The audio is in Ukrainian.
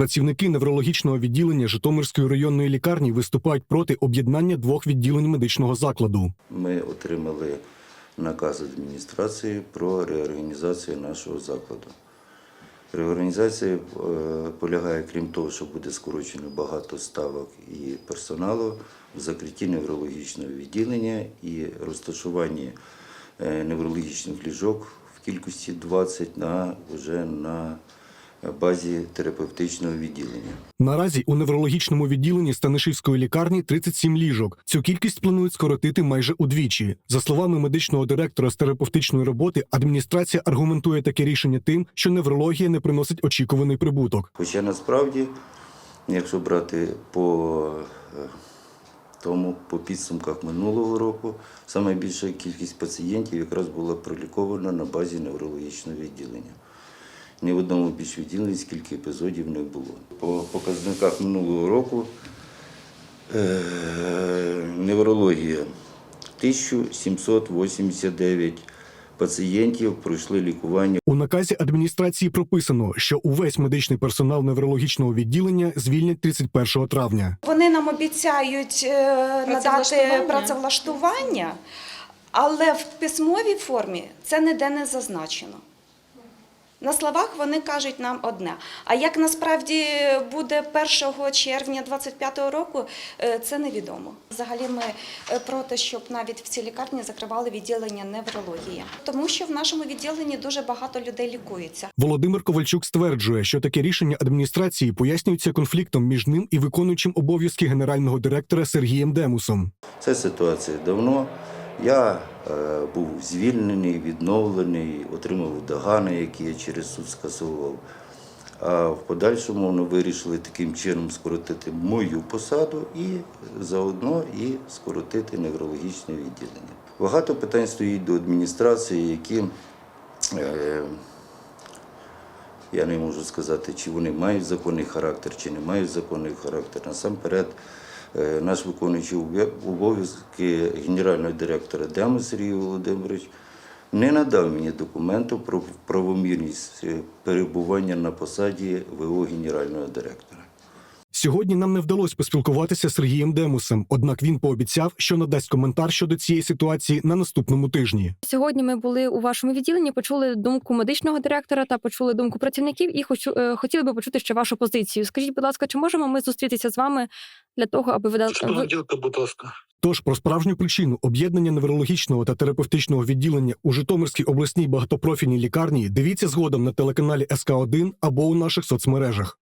Працівники неврологічного відділення Житомирської районної лікарні виступають проти об'єднання двох відділень медичного закладу. Ми отримали наказ адміністрації про реорганізацію нашого закладу. Реорганізація е, полягає, крім того, що буде скорочено багато ставок і персоналу в закритті неврологічного відділення і розташуванні е, неврологічних ліжок в кількості 20 на, вже на базі терапевтичного відділення. Наразі у неврологічному відділенні Станишівської лікарні 37 ліжок. Цю кількість планують скоротити майже удвічі. За словами медичного директора з терапевтичної роботи, адміністрація аргументує таке рішення тим, що неврологія не приносить очікуваний прибуток. Хоча насправді, якщо брати по е, тому, по підсумках минулого року, саме більша кількість пацієнтів якраз була пролікована на базі неврологічного відділення. Ні в одному більш відділенні скільки епізодів не було. По показниках минулого року е, неврологія 1789 пацієнтів пройшли лікування У наказі адміністрації прописано, що увесь медичний персонал неврологічного відділення звільнять 31 травня. Вони нам обіцяють е, надати Працевлаштування. працевлаштування, але в письмовій формі це ніде не зазначено. На словах вони кажуть нам одне. А як насправді буде 1 червня 2025 року, е, це невідомо. Взагалі ми е, проти, щоб навіть в цій лікарні закривали відділення неврології, тому що в нашому відділенні дуже багато людей лікується. Володимир Ковальчук стверджує, що таке рішення адміністрації пояснюється конфліктом між ним і виконуючим обов'язки генерального директора Сергієм Демусом. Це ситуація давно. Я е, був звільнений, відновлений, отримав догани, які я через суд скасовував. А в подальшому вони вирішили таким чином скоротити мою посаду і заодно і скоротити неврологічне відділення. Багато питань стоїть до адміністрації, які е, я не можу сказати, чи вони мають законний характер, чи не мають законний характер. Насамперед, наш виконуючий обов'я- обов'язки генерального директора Дему Сергій Володимирович не надав мені документу про правомірність е, перебування на посаді ВО генерального директора. Сьогодні нам не вдалося поспілкуватися з Сергієм Демусом, однак він пообіцяв, що надасть коментар щодо цієї ситуації на наступному тижні. Сьогодні ми були у вашому відділенні, почули думку медичного директора та почули думку працівників, і хочу е, хотіли би почути ще вашу позицію. Скажіть, будь ласка, чи можемо ми зустрітися з вами для того, аби ви дали Що ви... понеділка, будь ласка. Тож про справжню причину об'єднання неврологічного та терапевтичного відділення у Житомирській обласній багатопрофільній лікарні дивіться згодом на телеканалі СК 1 або у наших соцмережах.